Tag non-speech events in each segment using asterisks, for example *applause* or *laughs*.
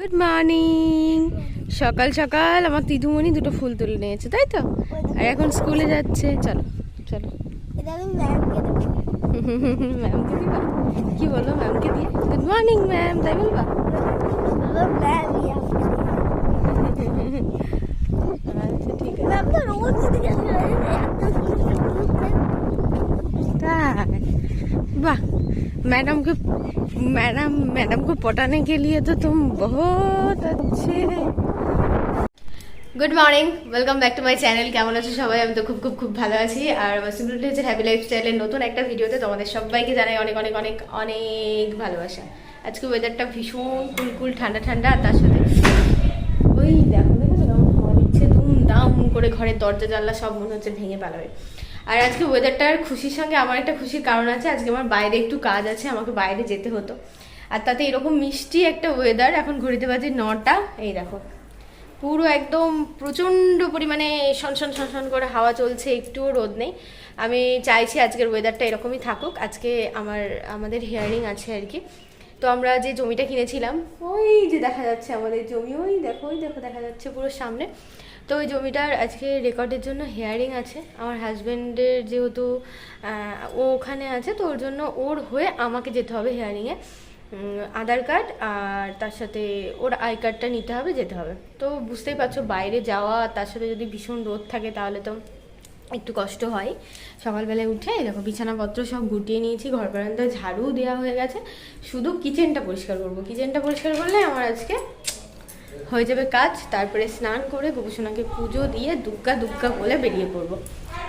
Good morning সকাল সকাল আমার দিদুমণি দুটো ফুল তুলে নিয়েছে তাই তো? আর এখন স্কুলে যাচ্ছে। চলো চলো। ম্যামকে দেবো কি বলো ম্যামকে দিয়ে? গুড মর্নিং ম্যাম তাই বলবা? আচ্ছা ঠিক আছে। ম্যাম তো রোজ দিকে এত সুন্দর তাই वाह मैडम को मैडम मैडम को पटाने के लिए तो तुम बहुत अच्छे हैं good morning welcome back to my channel কেমন আছো সবাই আমি তো খুব খুব খুব ভালো আছি আর আমার সিম্পলিটি হচ্ছে হ্যাপি লাইফস্টাইলের নতুন একটা ভিডিওতে তোমাদের সবাইকে জানাই অনেক অনেক অনেক অনেক ভালোবাসা আজকে ওয়েদারটা ভীষণ কুলকুল ঠান্ডা ঠান্ডা আর তার সাথে ওই দেখো দেখো কেমন হাওয়া দিচ্ছে দুম দাম করে ঘরের দরজা জানলা সব মনে হচ্ছে ভেঙে পালাবে আর আজকে ওয়েদারটার খুশির সঙ্গে আমার একটা খুশির কারণ আছে, আজকে আমার বাইরে একটু কাজ আছে, আমাকে বাইরে যেতে হতো। আর তাতে এরকম মিষ্টি একটা ওয়েদার এখন ঘড়িতে বাজে নটা, এই দেখো। পুরো একদম প্রচণ্ড পরিমাণে সনসন সনসন করে হাওয়া চলছে, একটুও রোদ নেই। আমি চাইছি আজকের ওয়েদারটা এরকমই থাকুক, আজকে আমার, আমাদের হিয়ারিং আছে আর কি। তো আমরা যে জমিটা কিনেছিলাম, ওই যে দেখা যাচ্ছে আমাদের জমি, ওই দেখো ওই দেখো, দেখা যাচ্ছে পুরো সামনে। তো ওই জমিটার আজকে রেকর্ডের জন্য হেয়ারিং আছে। আমার হাজব্যান্ডের যেহেতু ও ওখানে আছে, তো ওর জন্য ওর হয়ে আমাকে যেতে হবে হেয়ারিংয়ে আধার কার্ড আর তার সাথে ওর আই কার্ডটা নিতে হবে, যেতে হবে। তো বুঝতেই পারছ, বাইরে যাওয়া, তার সাথে যদি ভীষণ রোদ থাকে তাহলে তো একটু কষ্ট হয়। সকালবেলায় উঠে দেখো বিছানাপত্র সব গুটিয়ে নিয়েছি, ঘর বারান্দা ঝাড়ু দেওয়া হয়ে গেছে। শুধু কিচেনটা পরিষ্কার করব। কিচেনটা পরিষ্কার করলে আমার আজকে হয়ে যাবে কাজ, তারপরে স্নান করে গোপসোনাকে পুজো দিয়ে দুগ্গা দুগ্গা বলে বেরিয়ে পড়ব।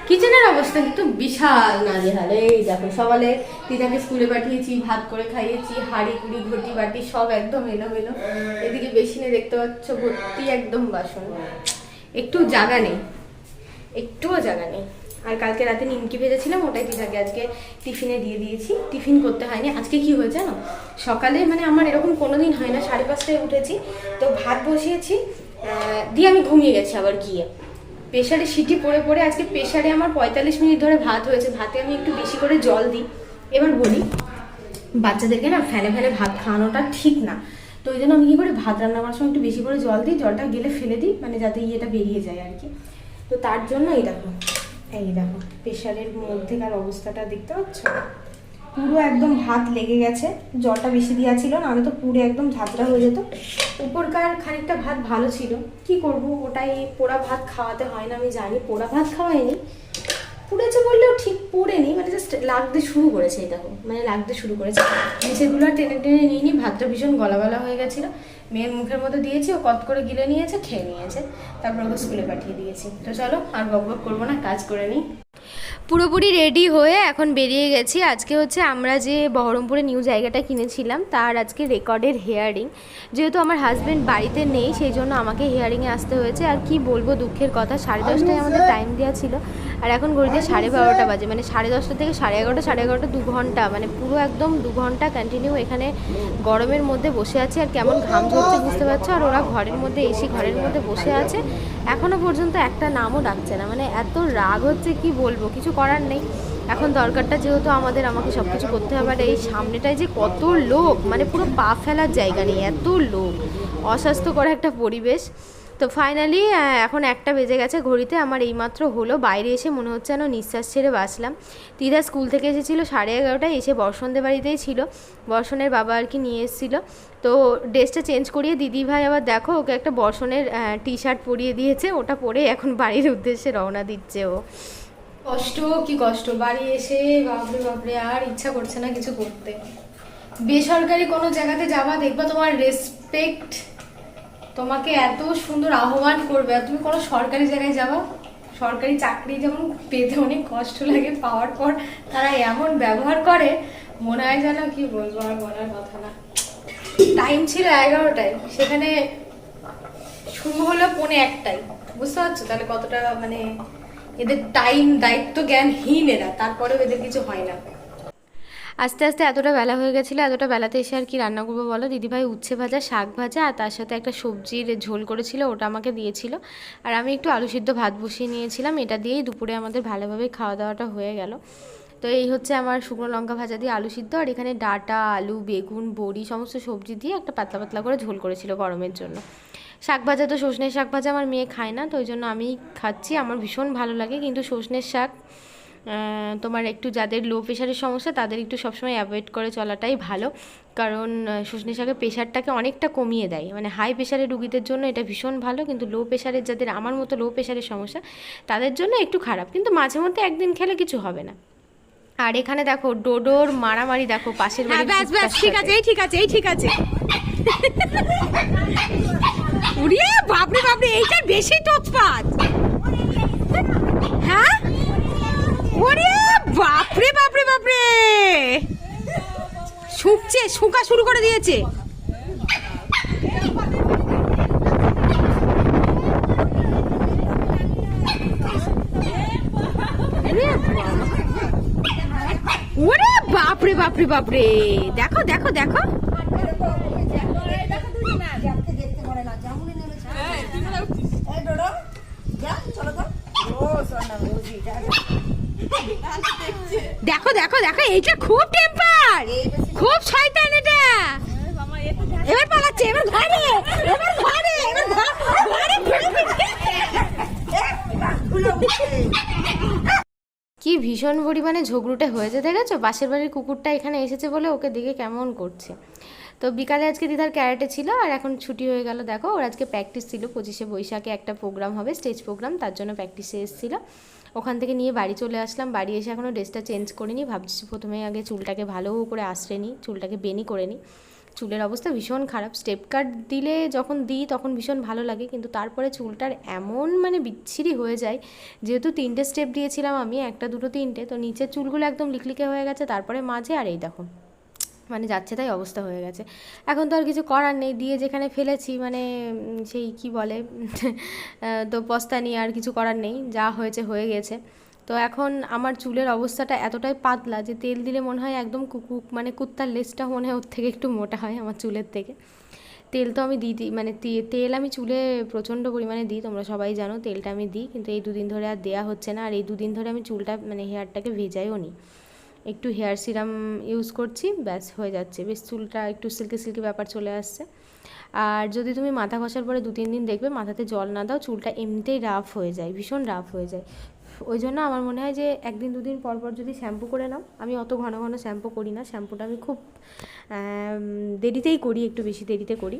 কিচেনের অবস্থা কিন্তু বিশাল নাজেহাল। এই দেখো, সকালে দিদাকে স্কুলে পাঠিয়েছি, ভাত করে খাইয়েছি, হাঁড়ি কুড়ি, ঘটি বাটি, সব একদম এলোমেলো। এদিকে বেসিনে দেখতে পাচ্ছ, ভর্তি একদম বাসন। একটু জায়গা নেই, একটুও জায়গা নেই। আর কালকে রাতে নিমকি ভেজেছিলাম, ওটাই দিদাকে আজকে টিফিনে দিয়ে দিয়েছি। টিফিন করতে হয়নি। আজকে কি হয়েছে জানো? সকালে মানে আমার এরকম কোনো দিন হয় না, সাড়ে পাঁচটায় উঠেছি, তো ভাত বসিয়েছি দিয়ে আমি ঘুমিয়ে গেছি আবার গিয়ে। প্রেশারে সিটি পড়ে পড়ে আজকে প্রেশারে আমার পঁয়তাল্লিশ মিনিট ধরে ভাত হয়েছে। ভাতে আমি একটু বেশি করে জল দিই। এবার বলি, বাচ্চাদেরকে না ফ্যানে ফ্যানে ভাত খাওয়ানোটা ঠিক না। তো ওই জন্য আমি কী করি, ভাত রান্না করার সময় একটু বেশি করে জল দিই, জলটা গেলে ফেলে দিই মানে যাতে ইয়েটা বেরিয়ে যায় আর কি। তো তার জন্য এই দেখো এই দেখো প্রেশারের মধ্যেকার অবস্থাটা দেখতে পাচ্ছ? পুরো একদম ভাত লেগে গেছে, জলটা বেশি দেওয়া ছিল না আমি তো পুরো একদম ঝাঁতরা হয়ে যেত। উপরকার খানিকটা ভাত ভালো ছিল। কি করব, ওটাই পোড়া ভাত খাওয়াতে হয় না, আমি জানি, পোড়া ভাত খাওয়াইনি পুড়েছে বললেও ঠিক পুড়েনি মানে জাস্ট লাগতে শুরু করেছে এই দেখো মানে লাগতে শুরু করেছে। নিচেগুলো টেনে টেনে নিয়ে ভাতটা ভীষণ গলা গলা হয়ে গেছিল। মেয়ের মুখের মধ্যে দিয়েছি ও কত করে গিলে নিয়েছে খেয়ে নিয়েছে। তারপর ওকে স্কুলে পাঠিয়ে দিয়েছি। তো চলো আর বক বক করব না কাজ করে নিই। পুরোপুরি রেডি হয়ে এখন বেরিয়ে গেছি। আজকে হচ্ছে আমরা যে বহরমপুরে নিউ জায়গাটা কিনেছিলাম তার আজকে রেকর্ডের হেয়ারিং যেহেতু আমার হাজব্যান্ড বাড়িতে নেই সেই জন্য আমাকে হেয়ারিংয়ে আসতে হয়েছে। আর কি বলব দুঃখের কথা সাড়ে দশটায় আমাদের টাইম দেওয়া ছিল। আর এখন ঘড়িতে সাড়ে বারোটা বাজে মানে সাড়ে দশটা থেকে সাড়ে এগারোটা সাড়ে এগারোটা দু ঘণ্টা মানে পুরো একদম দু ঘণ্টা কন্টিনিউ এখানে গরমের মধ্যে বসে আছি আর কেমন ঘাম ঝরছে বুঝতে পারছ? আর ওরা ঘরের মধ্যে এসি ঘরের মধ্যে বসে আছে। এখনও পর্যন্ত একটা নামও ডাকছে না মানে এত রাগ হচ্ছে কি বলব? কিছু করার নেই। এখন দরকারটা যেহেতু আমাদের আমাকে সব কিছু করতে হবে। আর এই সামনেটায় যে কত লোক মানে পুরো পা ফেলার জায়গা নেই এত লোক। অস্বাস্থ্যকর একটা পরিবেশ। তো ফাইনালি এখন একটা বেজে গেছে, ঘড়িতে আমার এইমাত্র হলো। বাইরে এসে মনে হচ্ছে যেন নিঃশ্বাস ছেড়ে বাঁচলাম। দিদা স্কুল থেকে এসেছিল সাড়ে এগারোটায়, এসে বর্ষণদের বাড়িতেই ছিল। বর্ষণের বাবা আর কি নিয়ে এসেছিল। তো ড্রেসটা চেঞ্জ করিয়ে দিদি ভাই আবার দেখো, ওকে একটা বর্ষণের টি শার্ট পরিয়ে দিয়েছে। ওটা পরে এখন বাড়ির উদ্দেশ্যে রওনা দিচ্ছে ও। কষ্ট, কি কষ্ট? বাড়ি এসে বাপরে বাপরে, আর ইচ্ছা করছে না কিছু করতে। বেসরকারি কোনো জায়গাতে যাবা দেখবা তোমার রেসপেক্ট তোমাকে এত সুন্দর আহ্বান করবে। আর তুমি কোনো সরকারি জায়গায় যাবা? সরকারি চাকরি যেমন পেতে অনেক কষ্ট লাগে, পাওয়ার পর তারা এমন ব্যবহার করে, মনে হয় যেন কি বলব আর বলার কথা না। টাইম ছিল এগারোটায়, সেখানে শুরু হলো পৌনে একটাই বুঝতে পারছ? তাহলে কতটা মানে এদের টাইম দায়িত্ব জ্ঞানহীন এরা, তারপরেও এদের কিছু হয় না। আস্তে আস্তে এতটা বেলা হয়ে গেছিল, এতটা বেলাতে এসে আর কি রান্না করব বলো? দিদিভাই উচ্ছে ভাজা, শাক ভাজা আর তার সাথে একটা সবজির ঝোল করেছিল, ওটা আমাকে দিয়েছিল। আর আমি একটু আলু সিদ্ধ ভাত বসিয়ে নিয়েছিলাম, এটা দিয়েই দুপুরে আমাদের ভালোভাবে খাওয়া দাওয়াটা হয়ে গেল। তো এই হচ্ছে আমার শুকনো লঙ্কা ভাজা দিয়ে আলু সিদ্ধ, আর এখানে ডাটা, আলু, বেগুন, বড়ি সমস্ত সবজি দিয়ে একটা পাতলা পাতলা করে ঝোল করেছিল গরমের জন্য। শাক ভাজা তো সজনের শাক ভাজা আমার মেয়ে খায় না, তো ওই জন্য আমি খাচ্ছি। আমার ভীষণ ভালো লাগে, কিন্তু সজনের শাক তোমার একটু যাদের লো প্রেশারের সমস্যা তাদের একটু সবসময় অ্যাভয়েড করে চলাটাই ভালো। কারণ সজনে শাকের প্রেশারটাকে অনেকটা কমিয়ে দেয়। মানে হাই প্রেশারের রুগীদের জন্য এটা ভীষণ ভালো কিন্তু লো প্রেশারের যাদের আমার মতো লো প্রেশারের সমস্যা তাদের জন্য একটু খারাপ। কিন্তু মাঝে মধ্যে একদিন খেলে কিছু হবে না। আর এখানে দেখো ডোডোর মারামারি দেখো পাশের হ্যাঁ বাড়ির ব্যাস ব্যাস ঠিক আছে এই ঠিক আছে এই ঠিক আছে। উড়িয়ে বাপরে বাপরে এইটা বেশি তোৎপাত। হ্যাঁ? ওরে বাপরে বাপরে বাপরে। শুকছে, শুকা শুরু করে দিয়েছে। ওরে বাপরে বাপরে বাপরে। দেখো দেখো দেখো। দেখো দেখো দেখো, এইটা খুব টেম্পার খুব শয়তান এটা। এবার পালাচ্ছে, এবার ঘরে এবার ঘরে, এবার কি ভীষণ পরিমাণে ঝগড়ুটে হয়েছে, দেখেছ? পাশের বাড়ির কুকুরটা এখানে এসেছে বলে ওকে দিকে কেমন করছে। তো বিকালে আজকে দিদার ক্যারেটে ছিল, আর এখন ছুটি হয়ে গেল। দেখো, ওর আজকে প্র্যাকটিস ছিল, পঁচিশে বৈশাখে একটা প্রোগ্রাম হবে স্টেজ প্রোগ্রাম তার জন্য প্র্যাকটিসে এসেছিল। ওখান থেকে নিয়ে বাড়ি চলে আসলাম। বাড়ি এসে এখনও ড্রেসটা চেঞ্জ করিনি। ভাবছি প্রথমে আগে চুলটাকে ভালো করে আশ্রে নিই, চুলটাকে বেনি করে নিই। চুলের অবস্থা ভীষণ খারাপ। স্টেপ কাট দিলে যখন দিই তখন ভীষণ ভালো লাগে, কিন্তু তারপরে চুলটার এমন মানে বিচ্ছিরি হয়ে যায়, যেহেতু তিনটে স্টেপ দিয়েছিলাম আমি, একটা দুটো তিনটে, তো নিচের চুলগুলো একদম লিকলিকে হয়ে গেছে, তারপরে মাঝে আর এই দেখো। মানে যাচ্ছে, তাই অবস্থা হয়ে গেছে। এখন তো আর কিছু করার নেই, দিয়ে যেখানে ফেলেছি মানে সেই কি বলে *laughs* তো পস্তা নিয়ে আর কিছু করার নেই, যা হয়েছে হয়ে গেছে। তো এখন আমার চুলের অবস্থাটা এতটাই পাতলা যে তেল দিলে মনে হয় একদম কুকুক মানে কুত্তার লেজটা মনে হয় ওর থেকে একটু মোটা হয় আমার চুলের থেকে। তেল তো আমি দিই দিই মানে তেল আমি চুলে প্রচণ্ড পরিমাণে দিই, তোমরা সবাই জানো তেলটা আমি দিই, কিন্তু এই দুদিন ধরে আর দেয়া হচ্ছে না, আর এই দুদিন ধরে আমি চুলটা মানে হেয়ারটাকে ভেজাইও নিই একটু হেয়ার সিরাম ইউজ করছি, ব্যাস হয়ে যাচ্ছে। বেশ চুলটা একটু সিল্কি সিল্কি ব্যাপার চলে আসছে। আর যদি তুমি মাথা ঘষার পরে দু তিন দিন দেখবে, মাথাতে জল না দাও, চুলটা এমনিতেই রাফ হয়ে যায়, ভীষণ রাফ হয়ে যায়। ওই জন্য আমার মনে হয় যে একদিন দুদিন পর পর যদি শ্যাম্পু করে নাও, আমি অত ঘন ঘন শ্যাম্পু করি না শ্যাম্পুটা আমি খুব দেরিতেই করি, একটু বেশি দেরিতে করি।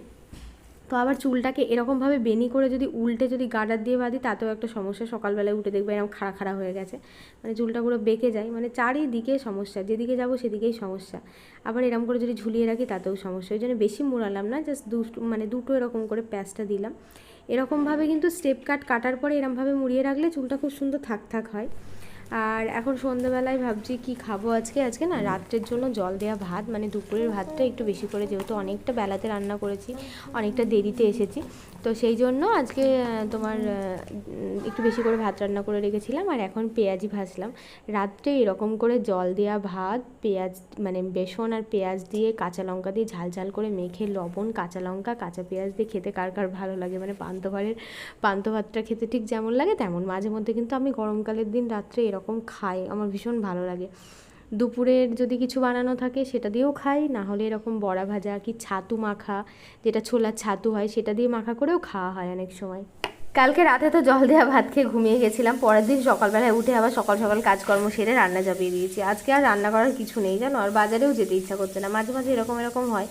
তো আবার চুলটাকে এরকমভাবে বেনি করে যদি উল্টে যদি গার্ডার দিয়ে বাঁধি, তাতেও একটা সমস্যা। সকালবেলায় উঠে দেখবে এরকম খাড়া খাড়া হয়ে গেছে। মানে চুলটা পুরো বেঁকে যায়। মানে চারিদিকে সমস্যা। যেদিকে যাব সেদিকেই সমস্যা। আবার এরকম করে যদি ঝুলিয়ে রাখি, তাতেও সমস্যা। ওই জন্য বেশি মুড়ালাম না জাস্ট দুটো মানে দুটো এরকম করে প্যাঁচটা দিলাম। এরকমভাবে কিন্তু স্টেপ কাট কাটার পরে এরকমভাবে মুড়িয়ে রাখলে চুলটা খুব সুন্দর থাক থাক হয়। আর এখন সন্ধ্যাবেলায় ভাবছি কি খাব আজকে? আজকে না রাত্রের জন্য জল দেওয়া ভাত মানে দুপুরের ভাতটা একটু বেশি করে যেহেতু অনেকটা বেলাতে রান্না করেছি অনেকটা দেরিতে এসেছি। তো সেই জন্য আজকে তোমার একটু বেশি করে ভাত রান্না করে রেখেছিলাম আর এখন পেঁয়াজি ভাজলাম। রাত্রে এরকম করে জল দেওয়া ভাত পেঁয়াজ মানে বেসন আর পেঁয়াজ দিয়ে কাঁচা লঙ্কা দিয়ে ঝাল ঝাল করে মেখে লবণ কাঁচা লঙ্কা কাঁচা পেঁয়াজ দিয়ে খেতে কার কার ভালো লাগে? মানে পান্তা ভাতের পান্তা ভাতটা খেতে ঠিক যেমন লাগে তেমন মাঝে মধ্যে কিন্তু আমি গরমকালের দিন রাত্রে এরকম খাই, আমার ভীষণ ভালো লাগে। দুপুরের যদি কিছু বানানো থাকে সেটা দিয়েও খাই না হলে এরকম বড়া ভাজা কি ছাতু মাখা, যেটা ছোলার ছাতু হয় সেটা দিয়ে মাখা করেও খাওয়া হয় অনেক সময়। কালকে রাতে তো জল দেওয়া ভাত খেয়ে ঘুমিয়ে গেছিলাম, পরের দিন সকালবেলায় উঠে আবার সকাল সকাল কাজকর্ম সেরে রান্না চাপিয়ে দিয়েছি। আজকে আর রান্না করার কিছু নেই জানো, আর বাজারেও যেতে ইচ্ছা করছে না। মাঝে মাঝে এরকম এরকম হয়।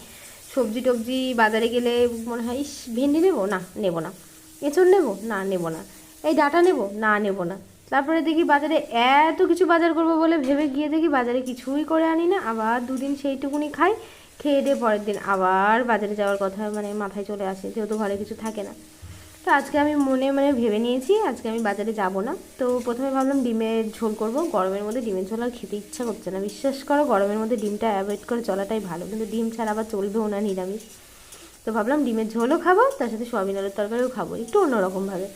সবজি টবজি বাজারে গেলে মনে হয়, ইস, ভেন্ডি নেব না নেব না। এঁচড় নেব? না নেব না। এই ডাটা নেব? না নেব না। তারপরে দেখি বাজারে এত কিছু বাজার করব বলে ভেবে গিয়ে দেখি বাজারে কিছুই করে আনি না। আবার দুদিন সেইটুকুনি খাই, খেয়ে দিয়ে পরের দিন আবার বাজারে যাওয়ার কথা মানে মাথায় চলে আসে, যেহেতু ঘরে কিছু থাকে না। তো আজকে আমি মনে মানে ভেবে নিয়েছি, আজকে আমি বাজারে যাব না। তো প্রথমে ভাবলাম ডিমের ঝোল করব, গরমের মধ্যে ডিমের ঝোল আর খেতে ইচ্ছা করছে না। বিশ্বাস করো, গরমের মধ্যে ডিমটা অ্যাভয়েড করে চলাটাই ভালো, কিন্তু ডিম ছাড়া আবার চলবেও না নিরামিষ। তো ভাবলাম ডিমের ঝোলও খাব, তার সাথে সোয়াবিন আলুর তরকারিও খাব, একটু অন্যরকমভাবে।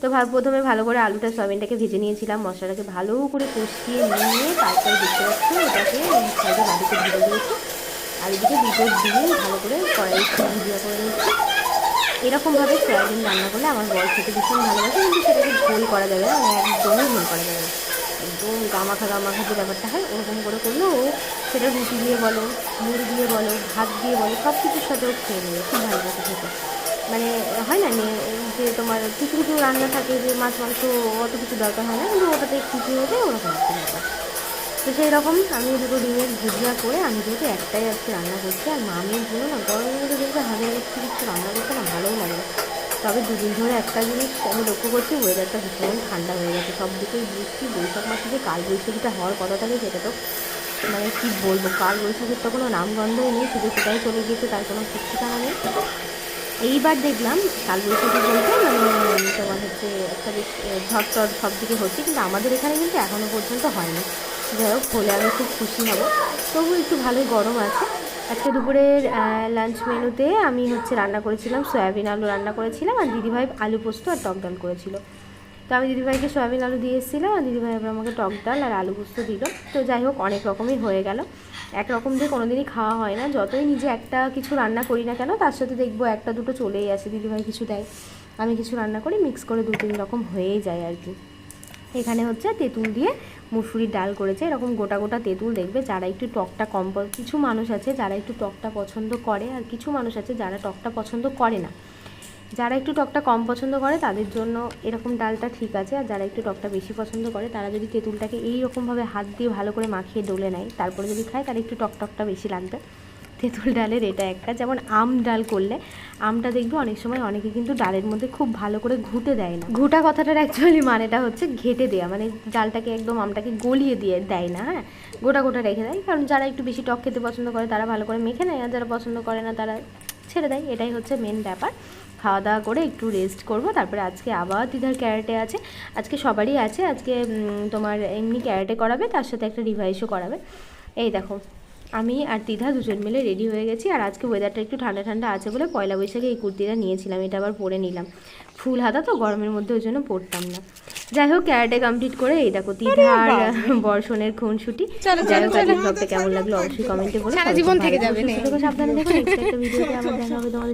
তো ভাব, প্রথমে ভালো করে আলুটা, সয়াবিনটাকে ভেজে নিয়েছিলাম, মশলাটাকে ভালো করে কষিয়ে নিয়ে তারপরে দেখতে পাচ্ছি ওটাকে সাইডে বাড়িতে ধরে দিয়েছি। আর এদিকে দুটো ডিম ভালো করে কড়াই ভিজিয়ে করে নিচ্ছি এরকমভাবে সয়াবিন রান্না করলে আমার বল খেতে ভীষণ ভালোবাসে, কিন্তু সেটাকে ঝোল করা যাবে না মানে একদমই ঝোল করা যাবে না। একদম গামাখা গামাখা যে ব্যাপারটা হয়, ওরকম করে করলে ও সেটা রুটি দিয়ে বলো, মুড়ি দিয়ে বলো, ভাত দিয়ে বলো সব কিছুর সাথেও খেয়ে নেবে, খুব ভালোবাসে খেতে। মানে হয় না নে- যে তোমার কিছু কিছু রান্না থাকে যে মাছ, মাংস, অত কিছু দরকার হয় না, কিন্তু ওটাতে হয়ে যায় ওরকম একটা ব্যাপার। তো সেই রকম আমি দুটো ডিমের ভুজিয়া করে আমি যেহেতু একটাই আজকে রান্না করছি, আর মামির জন্য না গরমের মধ্যে যেহেতু হাজার একটু কিছু রান্না করতে না ভালোও লাগে। তবে দুদিন ধরে একটা জিনিস আমি লক্ষ্য করছি ওয়েদারটা ভীষণ ঠান্ডা হয়ে গেছে, সব দিকেই বৃষ্টি, বৈশাখ মাসে যে কাল বৈশাখীটা হওয়ার কথা থাকে সেটা তো মানে কী বলব, কাল বৈশাখীর তো কোনো নামগন্ধই নেই, শুধু সেটাই চলে গিয়েছে, তার কোনো ঠিক ঠিকানা নেই। এইবার দেখলাম কালবৈশাখী বলতে মানে তোমার হচ্ছে একটা বেশ ঝড় সব দিকে হচ্ছে, কিন্তু আমাদের এখানে কিন্তু এখনও পর্যন্ত হয়নি। যাই হোক, হলে আমি খুব খুশি হব। তবু একটু ভালোই গরম আছে। আজকে দুপুরের লাঞ্চ মেনুতে আমি হচ্ছে রান্না করেছিলাম, সয়াবিন আলু রান্না করেছিলাম, আর দিদিভাই আলু পোস্ত আর টক ডাল করেছিল। তো আমি দিদিভাইকে সয়াবিন আলু দিয়ে এসেছিলাম, আর দিদিভাই আমাকে টক ডাল আর আলু পোস্ত দিল। তো যাই হোক, অনেক রকমই হয়ে গেল। একরকম দিয়ে কোনোদিনই খাওয়া হয় না। যতই নিজে একটা কিছু রান্না করি না কেন, তার সাথে দেখব একটা দুটো চলেই আসে। দিদিভাই কিছু দেয়, আমি কিছু রান্না করি মিক্স করে দু তিন রকম হয়েই যায় আর কি। এখানে হচ্ছে তেঁতুল দিয়ে মুসুরির ডাল করেছে। এরকম গোটা গোটা তেঁতুল দেখবে, যারা একটু টকটা কম কিছু মানুষ আছে যারা একটু টকটা পছন্দ করে, আর কিছু মানুষ আছে যারা টকটা পছন্দ করে না। যারা একটু টকটা কম পছন্দ করে, তাদের জন্য এরকম ডালটা ঠিক আছে। আর যারা একটু টকটা বেশি পছন্দ করে, তারা যদি তেঁতুলটাকে এই রকমভাবে হাত দিয়ে ভালো করে মাখিয়ে ডলে নেয়, তারপরে যদি খায়, তাহলে একটু টক টকটা বেশি লাগবে। তেঁতুল ডালের এটা একটা। যেমন আম ডাল করলে, আমটা দেখবে অনেক সময় অনেকে কিন্তু ডালের মধ্যে খুব ভালো করে ঘুটে দেয় না। ঘুটা কথাটার অ্যাকচুয়ালি মানেটা হচ্ছে ঘেটে দেওয়া মানে ডালটাকে একদম আমটাকে গলিয়ে দিয়ে দেয় না হ্যাঁ? গোটা গোটা রেখে দেয়। কারণ যারা একটু বেশি টক খেতে পছন্দ করে, তারা ভালো করে মেখে নেয়। আর যারা পছন্দ করে না, তারা ছেড়ে দেয়। এটাই হচ্ছে মেন ব্যাপার। খাওয়া দাওয়া করে একটু রেস্ট করব। তারপরে আজকে আবার দিদার ক্যারেটে আছে। আজকে সবারই আছে। আজকে তোমার এমনি ক্যারেটে করাবে তার সাথে একটা রিভাইসও করাবে। এই দেখো আমি আর দিদা দুজন মিলে রেডি হয়ে গেছি। আর আজকে ওয়েদারটা একটু ঠান্ডা ঠান্ডা আছে বলে পয়লা বৈশাখে এই কুর্তিটা নিয়েছিলাম এটা আবার পরে নিলাম। ফুল হাতা তো গরমের মধ্যে ওই জন্য পরতাম না। যাই হোক ক্যারেটে কমপ্লিট করে এই দেখো দিদা আর বর্ষণের খুনসুটি। যাই হোক। ব্লগটা কেমন লাগল অবশ্যই কমেন্টে বলো। সারা জীবন থেকে যাবে, সাবধানে দেখো নেক্সট *laughs* একটা ভিডিওতে আবার দেখা হবে তোমাদের